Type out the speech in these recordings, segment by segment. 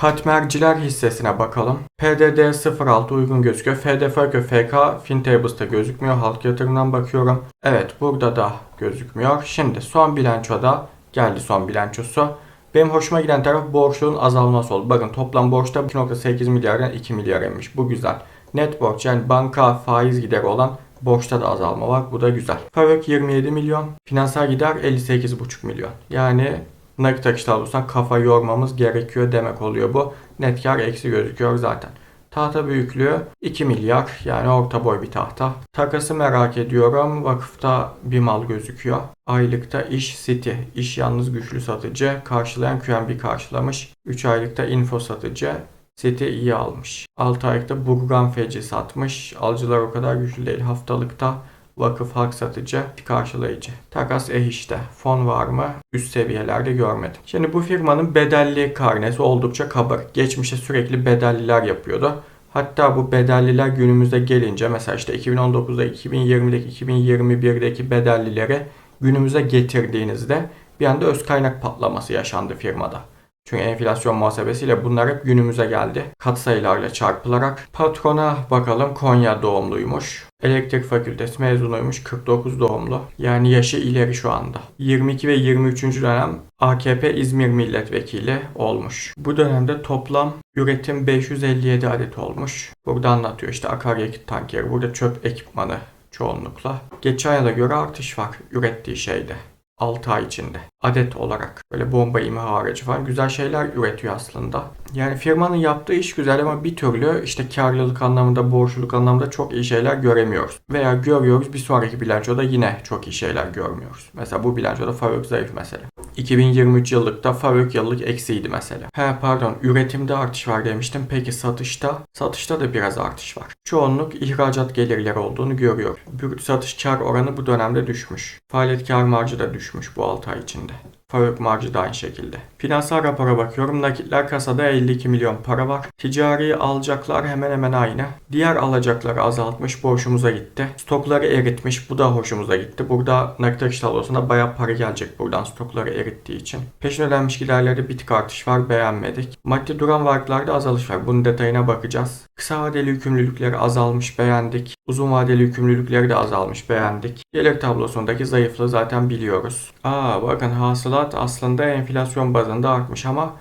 Katmerciler hissesine bakalım. PDD 06 uygun gözüküyor. FDFK FK FinTables'ta gözükmüyor. Halk yatırımdan bakıyorum. Evet burada da gözükmüyor. Şimdi son bilançoda geldi son bilançosu. Benim hoşuma giden taraf borçluğun azalması oldu. Bakın toplam borçta 2.8 milyardan 2 milyar inmiş. Bu güzel. Net borç yani banka faiz gideri olan borçta da azalma var. Bu da güzel. Favök 27 milyon. Finansal gider 58,5 milyon. Yani nakit akış tablosundan kafa yormamız gerekiyor demek oluyor bu. Net kar eksi gözüküyor zaten. Tahta büyüklüğü 2 milyar yani orta boy bir tahta. Takası merak ediyorum. Vakıfta bir mal gözüküyor. Aylıkta iş City. İş yalnız güçlü satıcı. Karşılayan QNB karşılamış. 3 aylıkta info satıcı. City iyi almış. 6 aylıkta Burgan Feci satmış. Alıcılar o kadar güçlü değil. Haftalıkta Vakıf halk satıcı, karşılayıcı. Takas eh işte. Fon var mı? Üst seviyelerde görmedim. Şimdi bu firmanın bedelli karnesi oldukça kabarık. Geçmişte sürekli bedelliler yapıyordu. Hatta bu bedelliler günümüzde gelince mesela işte 2019'da, 2020'deki, 2021'deki bedellileri günümüze getirdiğinizde bir anda öz kaynak patlaması yaşandı firmada. Çünkü enflasyon muhasebesiyle bunlar hep günümüze geldi. Katsayılarla çarpılarak. Patrona bakalım Konya doğumluymuş. Elektrik fakültesi mezunuymuş 49 doğumlu. Yani yaşı ileri şu anda. 22 ve 23. dönem AKP İzmir milletvekili olmuş. Bu dönemde toplam üretim 557 adet olmuş. Burada anlatıyor işte akaryakıt tankeri. Burada çöp ekipmanı çoğunlukla. Geçen yıla göre artış var ürettiği şeyde. 6 ay içinde adet olarak böyle bomba imha aracı falan güzel şeyler üretiyor aslında. Yani firmanın yaptığı iş güzel ama bir türlü işte karlılık anlamında, borçluluk anlamında çok iyi şeyler göremiyoruz. Veya görüyoruz bir sonraki bilançoda yine çok iyi şeyler görmüyoruz. Mesela bu bilançoda Favök zayıf mesela. 2023 yıllıkta Favök yıllık eksiydi mesela. He pardon üretimde artış var demiştim. Peki satışta? Satışta da biraz artış var. Çoğunluk ihracat gelirleri olduğunu görüyor. Brüt satış kar oranı bu dönemde düşmüş. Faaliyet kar marjı da düşmüş bu 6 ay içinde. Favök marjı da aynı şekilde. Finansal rapora bakıyorum. Nakitler kasada 52 milyon para var. Ticari alacaklar hemen hemen aynı. Diğer alacakları azaltmış. Borçumuza gitti. Stokları eritmiş. Bu da hoşumuza gitti. Burada nakit akış tablosunda bayağı para gelecek buradan stokları erittiği için. Peşin ödenmiş giderlerde bir artış var. Beğenmedik. Maddi duran varlıklarda azalış var. Bunun detayına bakacağız. Kısa vadeli yükümlülükleri azalmış. Beğendik. Uzun vadeli yükümlülükleri de azalmış. Beğendik. Gelir tablosundaki zayıflığı zaten biliyoruz. Aa bakın hasılat aslında enflasyon bazında artmış ama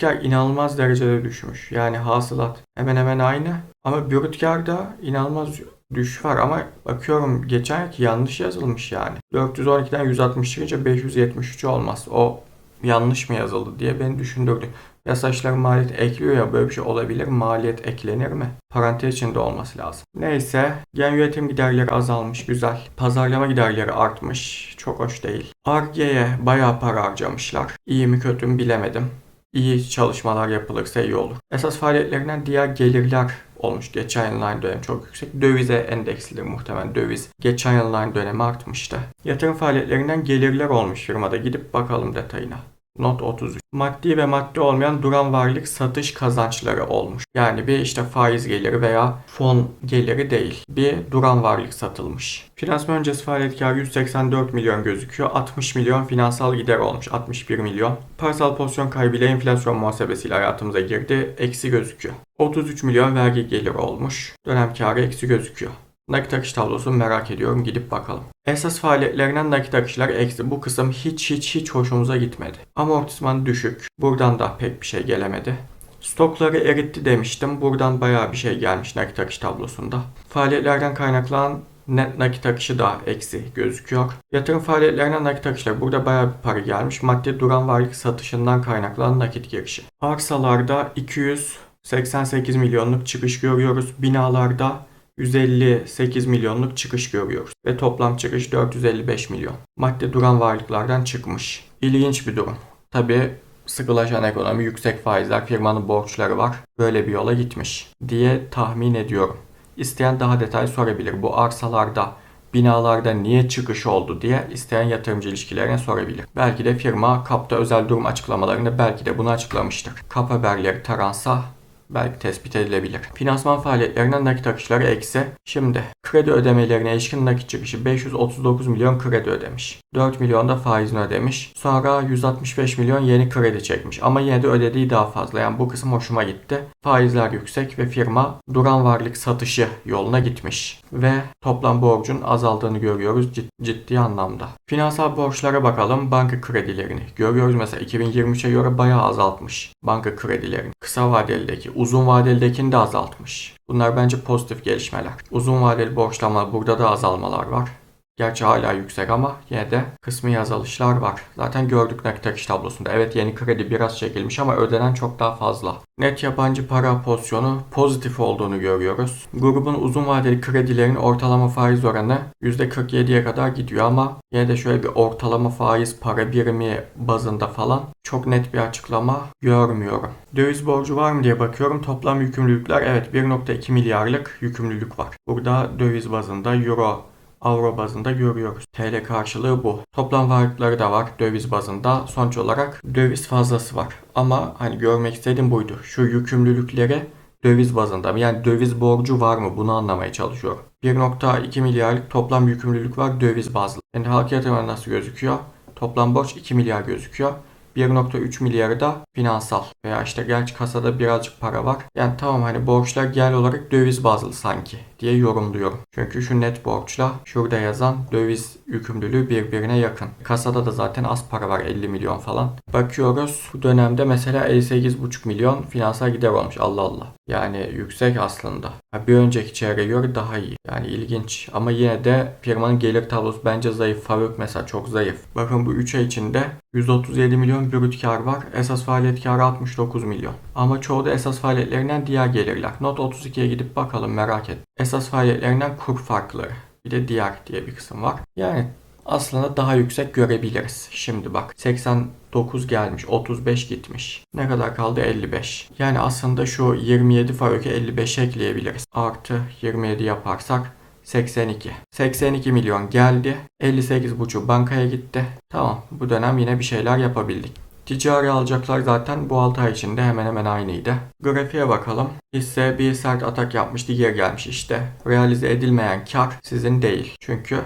kar inanılmaz derecede düşmüş. Yani hasılat hemen hemen aynı ama karda inanılmaz düşüş var ama bakıyorum geçen yılki yanlış yazılmış yani. 412'den 160 çıkınca 573 olmaz. O yanlış mı yazıldı diye beni düşündürdü. Yasaçlar maliyet ekliyor ya böyle bir şey olabilir. Maliyet eklenir mi? Parantez içinde olması lazım. Neyse gen yönetim giderleri azalmış güzel. Pazarlama giderleri artmış. Çok hoş değil. Arge'ye bayağı para harcamışlar. İyi mi kötü mü bilemedim. İyi çalışmalar yapılırsa iyi olur. Esas faaliyetlerinden diğer gelirler olmuş. Geçen aynı dönem çok yüksek. Dövize endekslidir muhtemelen döviz. Geçen yılın aynı dönemi artmıştı. Yatırım faaliyetlerinden gelirler olmuş firmada. Gidip bakalım detayına. Not 33. Maddi ve maddi olmayan duran varlık satış kazançları olmuş. Yani bir işte faiz geliri veya fon geliri değil. Bir duran varlık satılmış. Finansman öncesi faaliyet karı 184 milyon gözüküyor. 60 milyon finansal gider olmuş. 61 milyon. Parasal pozisyon kaybıyla enflasyon muhasebesiyle hayatımıza girdi. Eksi gözüküyor. 33 milyon vergi geliri olmuş. Dönem karı eksi gözüküyor. Nakit akış tablosunu merak ediyorum. Gidip bakalım. Esas faaliyetlerinden nakit akışlar eksi. Bu kısım hiç hiç hiç hoşumuza gitmedi. Amortisman düşük. Buradan da pek bir şey gelemedi. Stokları eritti demiştim. Buradan bayağı bir şey gelmiş nakit akış tablosunda. Faaliyetlerden kaynaklanan net nakit akışı da eksi gözüküyor. Yatırım faaliyetlerinden nakit akışları burada bayağı bir para gelmiş. Maddi duran varlık satışından kaynaklanan nakit girişi. Arsalarda 288 milyonluk çıkış görüyoruz. Binalarda 158 milyonluk çıkış görüyoruz ve toplam çıkış 455 milyon. Madde duran varlıklardan çıkmış. İlginç bir durum. Tabi sıkılaşan ekonomi, yüksek faizler, firmanın borçları var. Böyle bir yola gitmiş diye tahmin ediyorum. İsteyen daha detay sorabilir. Bu arsalarda, binalarda niye çıkış oldu diye isteyen yatırımcı ilişkilerine sorabilir. Belki de firma kapta özel durum açıklamalarında belki de bunu açıklamıştır. Kap haberleri taransa belki tespit edilebilir. Finansman faaliyetlerinden nakit akışları eksi. Şimdi kredi ödemelerine ilişkin nakit çıkışı 539 milyon kredi ödemiş. 4 milyon da faizini ödemiş. Sonra 165 milyon yeni kredi çekmiş. Ama yine de ödediği daha fazla. Yani bu kısım hoşuma gitti. Faizler yüksek ve firma duran varlık satışı yoluna gitmiş. Ve toplam borcun azaldığını görüyoruz cid- ciddi anlamda. Finansal borçlara bakalım. Banka kredilerini görüyoruz. Mesela 2023'e göre bayağı azaltmış banka kredilerini. Kısa vadelideki, uzun vadelidekini de azaltmış. Bunlar bence pozitif gelişmeler. Uzun vadeli borçlama burada da azalmalar var. Gerçi hala yüksek ama yine de kısmi azalışlar var. Zaten gördük nakit akış tablosunda. Evet yeni kredi biraz çekilmiş ama ödenen çok daha fazla. Net yabancı para pozisyonu pozitif olduğunu görüyoruz. Grubun uzun vadeli kredilerin ortalama faiz oranı %47'ye kadar gidiyor ama yine de şöyle bir ortalama faiz para birimi bazında falan çok net bir açıklama görmüyorum. Döviz borcu var mı diye bakıyorum. Toplam yükümlülükler evet 1.2 milyarlık yükümlülük var. Burada döviz bazında euro Avro bazında görüyoruz. TL karşılığı bu. Toplam varlıkları da var döviz bazında. Sonuç olarak döviz fazlası var. Ama hani görmek istediğim buydu. Şu yükümlülükleri döviz bazında yani döviz borcu var mı bunu anlamaya çalışıyorum. 1.2 milyarlık toplam yükümlülük var döviz bazlı. Yani halk yatırımı nasıl gözüküyor? Toplam borç 2 milyar gözüküyor. 1.3 milyarı da finansal veya işte gerçi kasada birazcık para var. Yani tamam hani borçlar genel olarak döviz bazlı sanki diye yorumluyorum. Çünkü şu net borçla şurada yazan döviz yükümlülüğü birbirine yakın. Kasada da zaten az para var 50 milyon falan. Bakıyoruz bu dönemde mesela 58,5 milyon finansal gider olmuş Allah Allah. Yani yüksek aslında. Bir önceki çeyreğe göre daha iyi. Yani ilginç. Ama yine de firmanın gelir tablosu bence zayıf. Faruk mesela çok zayıf. Bakın bu 3 ay içinde 137 milyon brüt kar var. Esas faaliyet karı 69 milyon. Ama çoğu da esas faaliyetlerinden diğer gelirler. Not 32'ye gidip bakalım merak et. Esas faaliyetlerinden kur farkları. Bir de diğer diye bir kısım var. Yani aslında daha yüksek görebiliriz. Şimdi bak 89 gelmiş 35 gitmiş. Ne kadar kaldı 55. Yani aslında şu 27 Faruk'e 55 ekleyebiliriz. Artı 27 yaparsak 82. 82 milyon geldi. 58,5 bankaya gitti. Tamam bu dönem yine bir şeyler yapabildik. Ticari alacaklar zaten bu 6 ay içinde hemen hemen aynıydı. Grafiğe bakalım. Hisse bir sert atak yapmıştı geri gelmiş işte. Realize edilmeyen kar sizin değil. Çünkü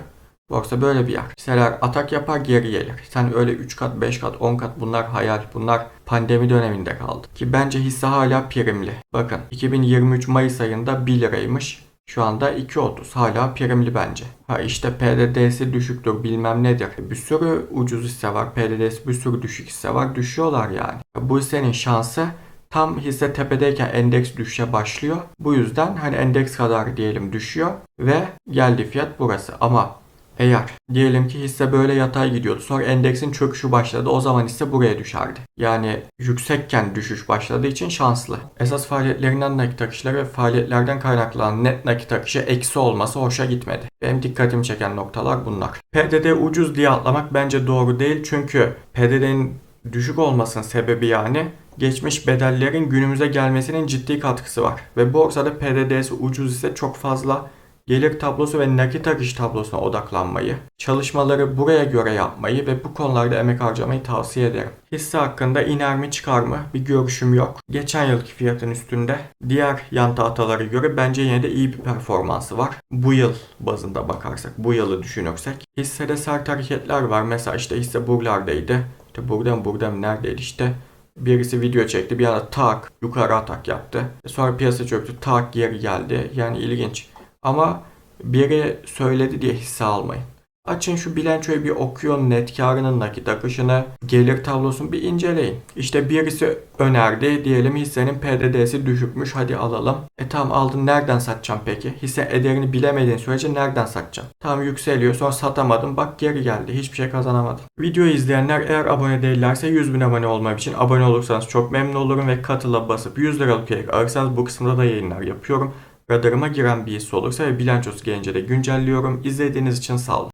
Borsa böyle bir yer. Hisseler atak yapar geri gelir. Sen öyle 3 kat, 5 kat, 10 kat bunlar hayal. Bunlar pandemi döneminde kaldı. Ki bence hisse hala primli. Bakın 2023 Mayıs ayında 1 liraymış. Şu anda 2.30 hala primli bence. Ha işte PDD'si düşüktür bilmem nedir. Bir sürü ucuz hisse var. PDD'si bir sürü düşük hisse var. Düşüyorlar yani. Bu hissenin şansı tam hisse tepedeyken endeks düşüşe başlıyor. Bu yüzden hani endeks kadar diyelim düşüyor ve geldi fiyat burası. Ama eğer diyelim ki hisse böyle yatay gidiyordu. Sonra endeksin çöküşü başladı. O zaman hisse buraya düşerdi. Yani yüksekken düşüş başladığı için şanslı. Esas faaliyetlerinden nakit akışları ve faaliyetlerden kaynaklanan net nakit akışı eksi olması hoşa gitmedi. Benim dikkatimi çeken noktalar bunlar. PDD ucuz diye atlamak bence doğru değil. Çünkü PDD'nin düşük olmasının sebebi yani geçmiş bedellerin günümüze gelmesinin ciddi katkısı var. Ve borsada PDD'si ucuz ise çok fazla gelir tablosu ve nakit akış tablosuna odaklanmayı, çalışmaları buraya göre yapmayı ve bu konularda emek harcamayı tavsiye ederim. Hisse hakkında iner mi çıkar mı bir görüşüm yok. Geçen yılki fiyatın üstünde diğer yan tahtalara göre bence yine de iyi bir performansı var. Bu yıl bazında bakarsak, bu yılı düşünürsek. Hissede sert hareketler var. Mesela işte hisse buralardaydı. İşte buradan buradan neredeydi işte. Birisi video çekti bir anda tak yukarı atak yaptı. Sonra piyasa çöktü tak geri geldi. Yani ilginç. Ama biri söyledi diye hisse almayın. Açın şu bilançoyu bir okuyun, net karının nakit akışını, gelir tablosunu bir inceleyin. İşte birisi önerdi, diyelim hissenin PDD'si düşükmüş, hadi alalım. E tamam aldın, nereden satacaksın peki? Hisse ederini bilemediğin sürece nereden satacaksın? Tamam yükseliyor, sonra satamadım, bak geri geldi, hiçbir şey kazanamadın. Videoyu izleyenler eğer abone değillerse 100 bin abone olmam için abone olursanız çok memnun olurum ve katıla basıp 100 liralık üyelik alırsanız bu kısımda da yayınlar yapıyorum. Radarıma giren bir hisse olursa ve bilançosu gelince de güncelliyorum. İzlediğiniz için sağ olun.